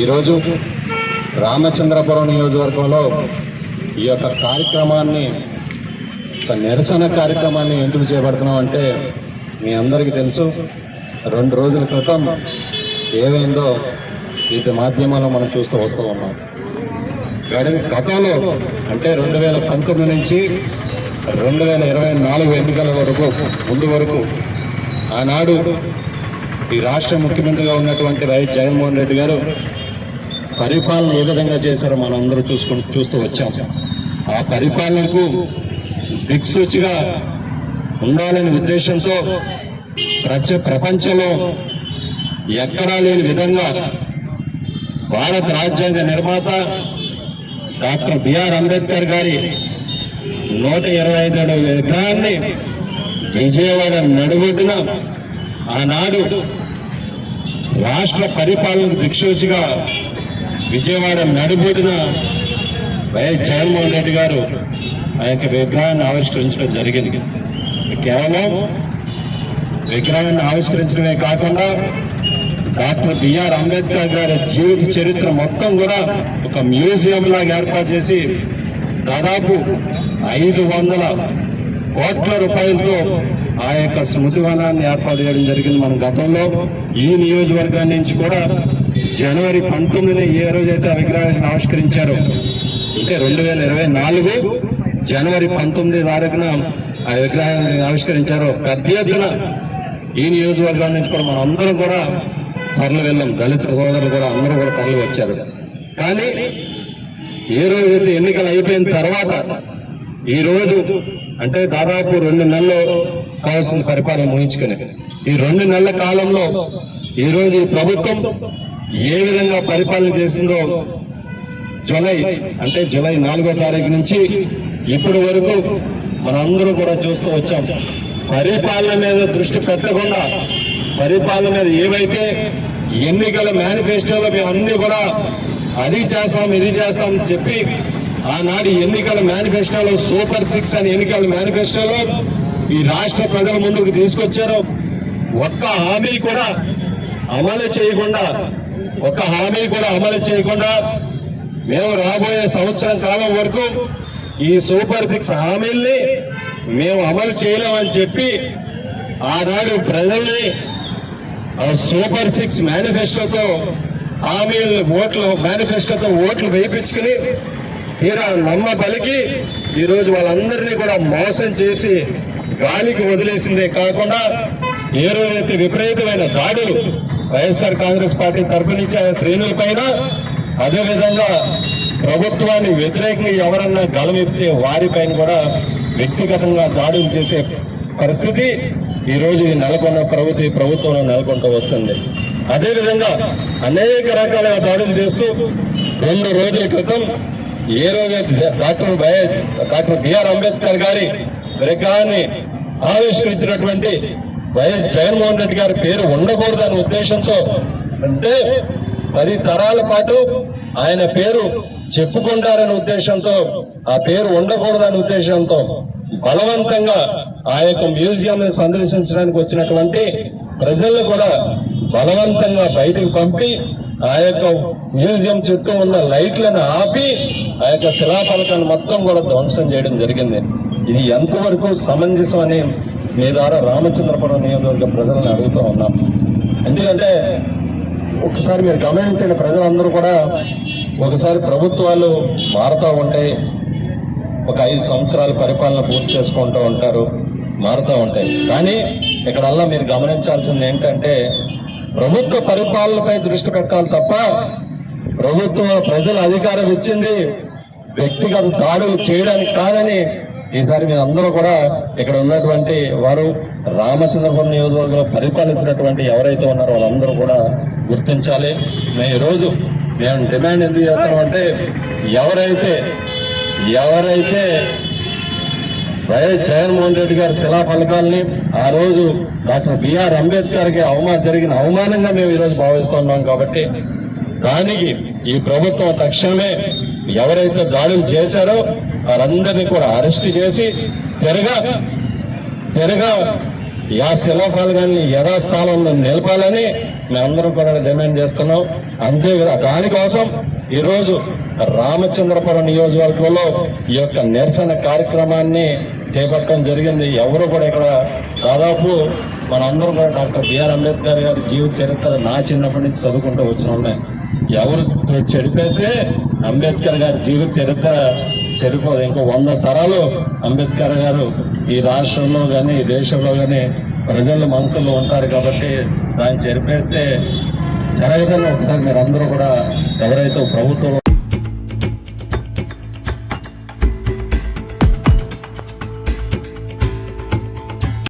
ఈరోజు రామచంద్రపురం నియోజకవర్గంలో ఈ యొక్క కార్యక్రమాన్ని ఒక నిరసన కార్యక్రమాన్ని ఎందుకు చేపడుతున్నాం అంటే మీ అందరికీ తెలుసు రెండు రోజుల క్రితం ఏమైందో ఇది మాధ్యమాల్లో మనం చూస్తూ వస్తూ ఉన్నాం. గడి గతంలో అంటే రెండు వేల పంతొమ్మిది నుంచి రెండు వేల ఇరవై నాలుగు ఎన్నికల వరకు ముందు వరకు ఆనాడు ఈ రాష్ట్ర ముఖ్యమంత్రిగా ఉన్నటువంటి రైతు జగన్మోహన్ రెడ్డి గారు పరిపాలన ఏ విధంగా చేశారో మనం అందరూ చూసుకుని చూస్తూ వచ్చాం. ఆ పరిపాలనకు దిక్సూచిగా ఉండాలనే ఉద్దేశంతో ప్రచ ప్రపంచంలో ఎక్కడా లేని విధంగా భారత రాజ్యాంగ నిర్మాత డాక్టర్ బిఆర్ అంబేద్కర్ గారి నూట ఇరవై ఐదు విగ్రహాన్ని విజయవాడ నడుబొడ్డున ఆనాడు రాష్ట్ర పరిపాలనకు దిక్సూచిగా విజయవాడ నడుబొడ్డున వైఎస్ జగన్మోహన్ రెడ్డి గారు ఆ యొక్క విగ్రహాన్ని ఆవిష్కరించడం జరిగింది. కేవలం విగ్రహాన్ని ఆవిష్కరించడమే కాకుండా డాక్టర్ బిఆర్ అంబేద్కర్ గారి జీవిత చరిత్ర మొత్తం కూడా ఒక మ్యూజియం లాగా ఏర్పాటు చేసి దాదాపు ఐదు వందల కోట్ల రూపాయలతో ఆ యొక్క స్మృతివనాన్ని ఏర్పాటు చేయడం జరిగింది. మన గతంలో ఈ నియోజకవర్గాన్ని నుంచి కూడా జనవరి పంతొమ్మిది ఏ రోజైతే ఆ విగ్రహాన్ని ఆవిష్కరించారో అంటే రెండు వేల ఇరవై నాలుగు జనవరి పంతొమ్మిది తారీఖున ఆ విగ్రహాన్ని ఆవిష్కరించారో పెద్ద ఎత్తున ఈ నియోజకవర్గాల నుంచి కూడా మనం అందరం కూడా తరలి వెళ్ళాం. దళిత సోదరులు కూడా అందరూ కూడా తరలి వచ్చారు. కానీ ఏ రోజైతే ఎన్నికలు అయిపోయిన తర్వాత ఈ రోజు అంటే దాదాపు రెండు నెలలు కావాల్సిన పరిపాలన ముగించుకుని ఈ రెండు నెలల కాలంలో ఈ రోజు ఈ ప్రభుత్వం ఏ విధంగా పరిపాలన చేసిందో జూలై అంటే జూలై నాలుగో తారీఖు నుంచి ఇప్పటి వరకు మనందరూ కూడా చూస్తూ వచ్చాం. పరిపాలన మీద దృష్టి పెట్టకుండా పరిపాలన మీద ఏవైతే ఎన్నికల మేనిఫెస్టోలో మేము అన్ని కూడా అది చేస్తాం ఇది చేస్తాం అని చెప్పి ఆనాడు ఎన్నికల మేనిఫెస్టోలో సూపర్ సిక్స్ అని ఎన్నికల మేనిఫెస్టోలో ఈ రాష్ట్ర ప్రజల ముందుకు తీసుకొచ్చారు. ఒక్క హామీ కూడా అమలు చేయకుండా ఒక్క హామీ కూడా అమలు చేయకుండా మేము రాబోయే సంవత్సరం కాలం వరకు ఈ సూపర్ సిక్స్ హామీల్ని మేము అమలు చేయలేమని చెప్పి ఆనాడు ప్రజల్ని ఆ సూపర్ సిక్స్ మేనిఫెస్టోతో హామీలు ఓట్లు మేనిఫెస్టోతో ఓట్లు వేయించుకుని తీరా నమ్మ పలికి ఈరోజు వాళ్ళందరినీ కూడా మోసం చేసి గాలికి వదిలేసిందే కాకుండా ఏ రోజైతే విపరీతమైన దాడులు వైఎస్ఆర్ కాంగ్రెస్ పార్టీ తరపు నుంచి ఆయన శ్రేణుల పైన అదేవిధంగా ప్రభుత్వాన్ని వ్యతిరేకంగా ఎవరన్నా గలమెత్తే వారిపైన కూడా వ్యక్తిగతంగా దాడులు చేసే పరిస్థితి ఈ రోజు నెలకొన్న ప్రభుత్వ ప్రభుత్వంలో నెలకొంటూ వస్తుంది. అదేవిధంగా అనేక రకాలుగా దాడులు చేస్తూ రెండు రోజుల క్రితం ఏ రోజు డాక్టర్ డాక్టర్ బిఆర్ అంబేద్కర్ గారి విగ్రహాన్ని ఆవిష్కరించినటువంటి వైఎస్ జగన్మోహన్ రెడ్డి గారి పేరు ఉండకూడదనే ఉద్దేశంతో అంటే పది తరాల పాటు ఆయన పేరు చెప్పుకుంటారనే ఉద్దేశంతో ఆ పేరు ఉండకూడదనే ఉద్దేశంతో బలవంతంగా ఆ యొక్క మ్యూజియం సందర్శించడానికి వచ్చినటువంటి ప్రజలను కూడా బలవంతంగా బయటకు పంపి ఆ యొక్క మ్యూజియం చుట్టూ ఉన్న లైట్లను ఆపి ఆ యొక్క శిలాఫలకాన్ని మొత్తం కూడా ధ్వంసం చేయడం జరిగింది. ఇది ఎంతవరకు సమంజసం అని మీ ద్వారా రామచంద్రపురం నియోజకవర్గ ప్రజలను అడుగుతూ ఉన్నాం. ఎందుకంటే ఒకసారి మీరు గమనించిన ప్రజలందరూ కూడా ఒకసారి ప్రభుత్వాలు మారుతూ ఉంటాయి ఒక ఐదు సంవత్సరాల పరిపాలన పూర్తి చేసుకుంటూ ఉంటారు మారుతూ ఉంటాయి. కానీ ఇక్కడల్లా మీరు గమనించాల్సింది ఏంటంటే ప్రభుత్వ పరిపాలనపై దృష్టి పెట్టాలి తప్ప ప్రభుత్వం ప్రజల అధికారం ఇచ్చింది వ్యక్తిగత దాడులు చేయడానికి కాదని ఈసారి మీరు అందరూ కూడా ఇక్కడ ఉన్నటువంటి వారు రామచంద్రపురం నియోజకవర్గంలో పరిపాలించినటువంటి ఎవరైతే ఉన్నారో వాళ్ళందరూ కూడా గుర్తించాలి. మేము ఈరోజు మేము డిమాండ్ ఎందుకు చేస్తామంటే ఎవరైతే ఎవరైతే వైఎస్ జగన్మోహన్ రెడ్డి గారి శిలా ఫలకాలని ఆ రోజు డాక్టర్ బిఆర్ అంబేద్కర్కి అవమానం జరిగిన అవమానంగా మేము ఈరోజు భావిస్తున్నాం కాబట్టి దానికి ఈ ప్రభుత్వం తక్షణమే ఎవరైతే దాడులు చేశారో వారందరినీ కూడా అరెస్ట్ చేసి తిరగా తిరగా యా శిలాఫలకాన్ని యథాస్థానంలో నిలపాలని మేమందరం కూడా డిమాండ్ చేస్తున్నాం. అంతే దానికోసం ఈరోజు రామచంద్రపురం నియోజకవర్గంలో ఈ యొక్క నిరసన కార్యక్రమాన్ని చేపట్టడం జరిగింది. ఎవరు కూడా ఇక్కడ దాదాపు మనందరం కూడా డాక్టర్ బిఆర్ అంబేద్కర్ గారి జీవిత చరిత్ర నా చిన్నప్పటి నుంచి చదువుకుంటూ వచ్చిన ఎవరు చెడిపేస్తే అంబేద్కర్ గారి జీవిత చరిత్ర సరిపోదు ఇంకో వంద తరాలు. అంబేద్కర్ గారు ఈ రాష్ట్రంలో కానీ ఈ దేశంలో కానీ ప్రజల మనసులో ఉంటారు కాబట్టి దాన్ని జరిపేస్తే జరగదని ఒకసారి మీరు అందరూ కూడా ఎవరైతే ప్రభుత్వం